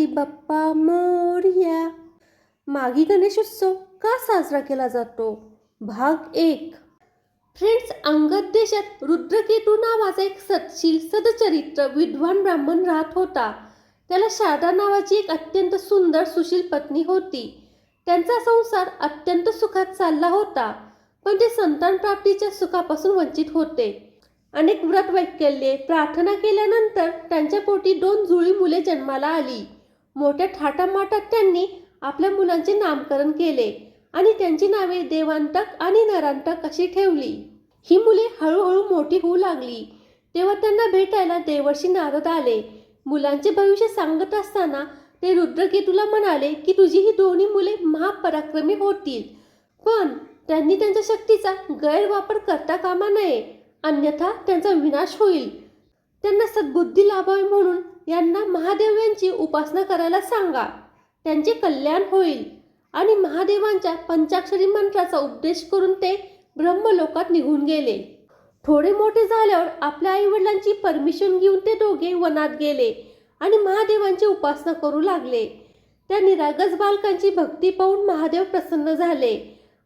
गणपती बाप्पा मोरया. मागी गणेशोत्सव का साजरा केला जातो? भाग एक. फ्रेंड्स अंगद देशात रुद्रकेतू नावाचा एक सत्शील सदचरित्र विद्वान ब्राह्मण राहत होता. त्याला शारदा नावाची एक अत्यंत सुंदर सुशील पत्नी होती. त्यांचा संसार अत्यंत सुखात चालला होता पण ते संतान प्राप्तीच्या सुखापासून वंचित होते. अनेक व्रत वैकल्ये प्रार्थना केल्यानंतर त्यांच्या पोटी दोन जुळी मुले जन्माला आली. मोठ्या थाटामाटात त्यांनी आपल्या मुलांचे नामकरण केले आणि त्यांची नावे देवांतक आणि नरांतक अशी ठेवली. ही मुले हळूहळू मोठी होऊ लागली. तेव्हा त्यांना भेटायला देवर्षी नारद आले. मुलांचे भविष्य सांगत असताना ते रुद्रकेतूला म्हणाले की तुझी ही दोन्ही मुले महापराक्रमी होतील. पण त्यांनी त्यांच्या शक्तीचा गैरवापर करता कामा नये. अन्यथा त्यांचा विनाश होईल. त्यांना सद्बुद्धी लाभावी म्हणून यांना महादेव यांची उपासना करायला सांगा. त्यांचे कल्याण होईल. आणि महादेवांच्या पंचाक्षरी मंत्राचा उपदेश करून ते ब्रह्मलोकात निघून गेले. थोडे मोठे झाल्यावर आपल्या आईवडिलांची परमिशन घेऊन ते दोघे वनात गेले आणि महादेवांची उपासना करू लागले. त्या निरागस बालकांची भक्ती पाहून महादेव प्रसन्न झाले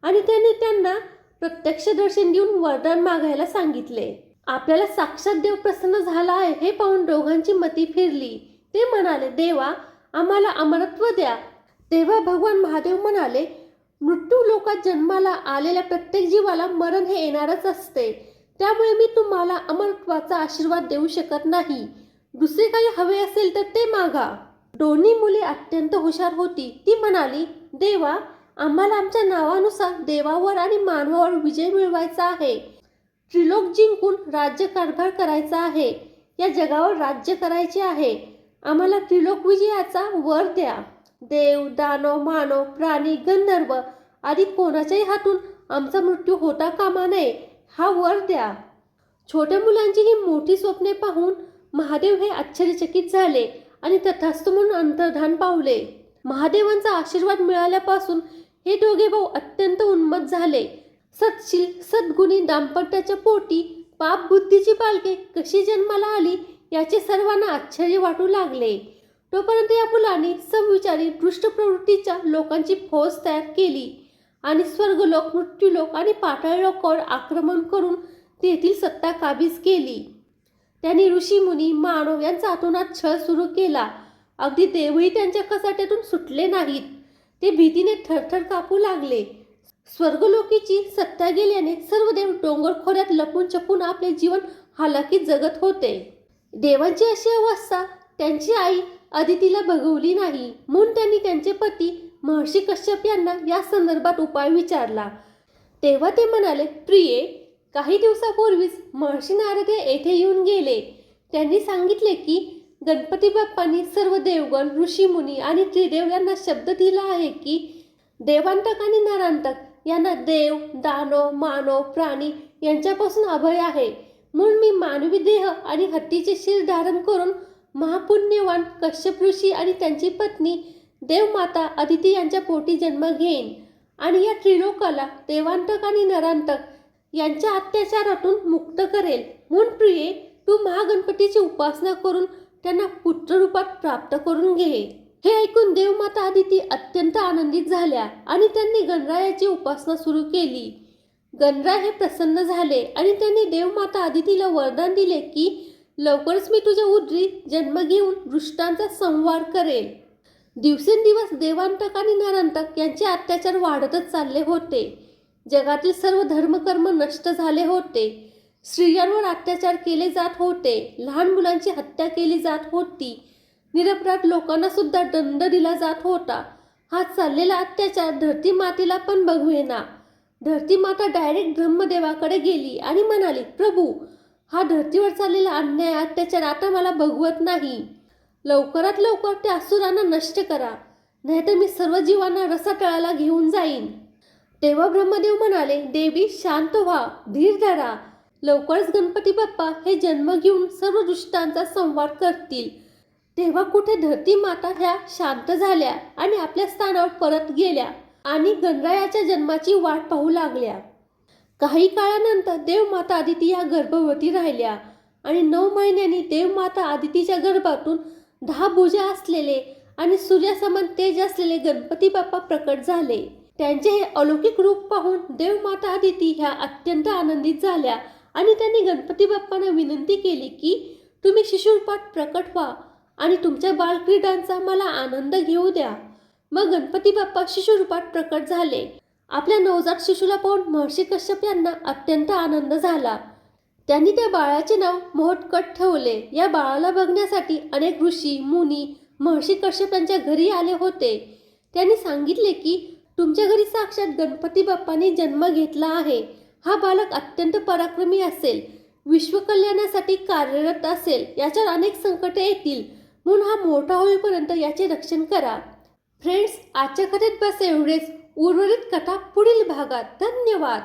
आणि त्यांनी त्यांना प्रत्यक्ष दर्शन देऊन वरदान मागायला सांगितले. आपल्याला साक्षात देव प्रसन्न झाला आहे हे पाहून दोघांची मती फिरली. ते म्हणाले देवा आम्हाला अमरत्व द्या. तेव्हा भगवान महादेव म्हणाले मृत्यू लोकात जन्माला आलेल्या प्रत्येक जीवाला मरण हे येणारच असते. त्यामुळे मी तुम्हाला अमरत्वाचा आशीर्वाद देऊ शकत नाही. दुसरे काही हवे असेल तर ते मागा. दोन्ही मुले अत्यंत हुशार होती. ती म्हणाली देवा आम्हाला आमच्या नावानुसार देवावर आणि मानवावर विजय मिळवायचा आहे. त्रिलोक जिंकून राज्य कारभार करायचा आहे. या जगावर राज्य करायचे आहे. आम्हाला त्रिलोक विजयाचा वर द्या. देव दानव मानव प्राणी गंधर्व आदी कोणाच्याही हातून आमचा मृत्यू होता कामा नये हा वर द्या. छोट्या मुलांची ही मोठी स्वप्ने पाहून महादेव हे आश्चर्यचकित झाले आणि तथास्तु म्हणून अंतर्धान पावले. महादेवांचा आशीर्वाद मिळाल्यापासून हे दोघे भाऊ अत्यंत उन्मत झाले. सत्शील सद्गुणी दाम्पत्याच्या पोटी पाप बुद्धीची बालके कशी जन्माला आली याचे सर्वांना आश्चर्य वाटू लागले. तोपर्यंत या मुलांनी समविचारी दृष्ट प्रवृत्तीच्या लोकांची फौज तयार केली आणि स्वर्गलोक मृत्यूलोक आणि पाताळ लोकांवर आक्रमण करून तेथील सत्ता काबीज केली. त्यांनी ऋषीमुनी मानव यांचा आतोनात छळ सुरू केला. अगदी देवही त्यांच्या कसाट्यातून सुटले नाहीत. ते भीतीने थरथर कापू लागले. स्वर्गलोकीची सत्ता गेल्याने सर्व देव डोंगर खोऱ्यात लपून छपून आपले जीवन हालाकीत जगत होते. देवांची अशी अवस्था त्यांची आई अदितीला बघवली नाही म्हणून त्यांनी त्यांचे पती महर्षी कश्यप यांना या संदर्भात उपाय विचारला. तेव्हा ते म्हणाले प्रिये काही दिवसापूर्वीच महर्षी नारद येथे येऊन गेले. त्यांनी सांगितले की गणपती बाप्पांनी सर्व देवगण ऋषीमुनी आणि त्रिदेव यांना शब्द दिला आहे की देवांतक आणि नरांतक यांना देव दानव मानव प्राणी यांच्यापासून अभय आहे. म्हणून मी मानवी देह आणि हत्तीचे शिर धारण करून महापुण्यवान कश्यप ऋषी आणि त्यांची पत्नी देवमाता अदिती यांच्या पोटी जन्म घेईन. आणि या त्रिलोकाला देवांतक आणि नरांतक यांच्या अत्याचारातून मुक्त करेल. म्हणून प्रिये तू महागणपतीची उपासना करून त्यांना पुत्ररूपात प्राप्त करून घे. हे ऐकून देवमाता आदिती अत्यंत आनंदित झाल्या आणि त्यांनी गणरायाची उपासना सुरू केली. गणराय हे प्रसन्न झाले आणि त्यांनी देवमाता आदितीला वरदान दिले की लवकरच मी तुझ्या उदरी जन्म घेऊन दृष्टांचा संवार करेल. दिवसेंदिवस देवांतक आणि नरांतक यांचे अत्याचार वाढतच चालले होते. जगातील सर्व धर्मकर्म नष्ट झाले होते. स्त्रियांवर अत्याचार केले जात होते. लहान मुलांची हत्या केली जात होती. निरपराध लोकांना सुद्धा दंड दिला जात होता. हा चाललेला अत्याचार धरती मातेला पण बघवेना धरती माता डायरेक्ट ब्रह्मदेवाकडे गेली आणि म्हणाली प्रभू हा धरतीवर चाललेला अन्याय अत्याचार आता मला बघवत नाही. लवकरात लवकर त्या असुरांना नष्ट करा. नाहीतर मी सर्व जीवांना रसातळाला घेऊन जाईन. तेव्हा ब्रह्मदेव म्हणाले देवी शांत व्हा धीर धरा. लवकरच गणपती बाप्पा हे जन्म घेऊन सर्व दुष्टांचा संवाद करतील. तेव्हा कुठे धरती माता ह्या शांत झाल्या आणि आपल्या स्थानावर परत गेल्या आणि गणरायाच्या जन्माची वाट पाहू लागल्या. काही काळानंतर देवमाता आदिती या गर्भवती राहिल्या आणि नऊ महिन्यांनी देवमाता आदितीच्या गर्भातून दहा भुजा असलेले आणि सूर्यासमान तेज असलेले गणपती बाप्पा प्रकट झाले. त्यांचे हे अलौकिक रूप पाहून देवमाता आदिती ह्या अत्यंत आनंदित झाल्या आणि त्यांनी गणपती बाप्पांना विनंती केली की तुम्ही शिशुपाठ प्रकट व्हा. आणि तुमच्या बालक्रीडांचा मला आनंद घेऊ द्या. मग गणपती बाप्पा शिशुरूपात प्रकट झाले. आपल्या नवजात शिशूला पाहून महर्षी कश्यप यांना अत्यंत आनंद झाला. त्यांनी त्या बाळाचे नाव मोहटकट ठेवले. या बाळाला बघण्यासाठी अनेक ऋषी मुनी महर्षी कश्यप यांच्या घरी आले होते. त्यांनी सांगितले की तुमच्या घरी साक्षात गणपती बाप्पांनी जन्म घेतला आहे. हा बालक अत्यंत पराक्रमी असेल. विश्वकल्याणासाठी कार्यरत असेल. याच्यावर अनेक संकटे येतील. म्हणून हा मोठा होईपर्यंत याचे रक्षण करा. फ्रेंड्स आजच्या कथेत बस एवढेच. उर्वरित कथा पुढील भागात. धन्यवाद.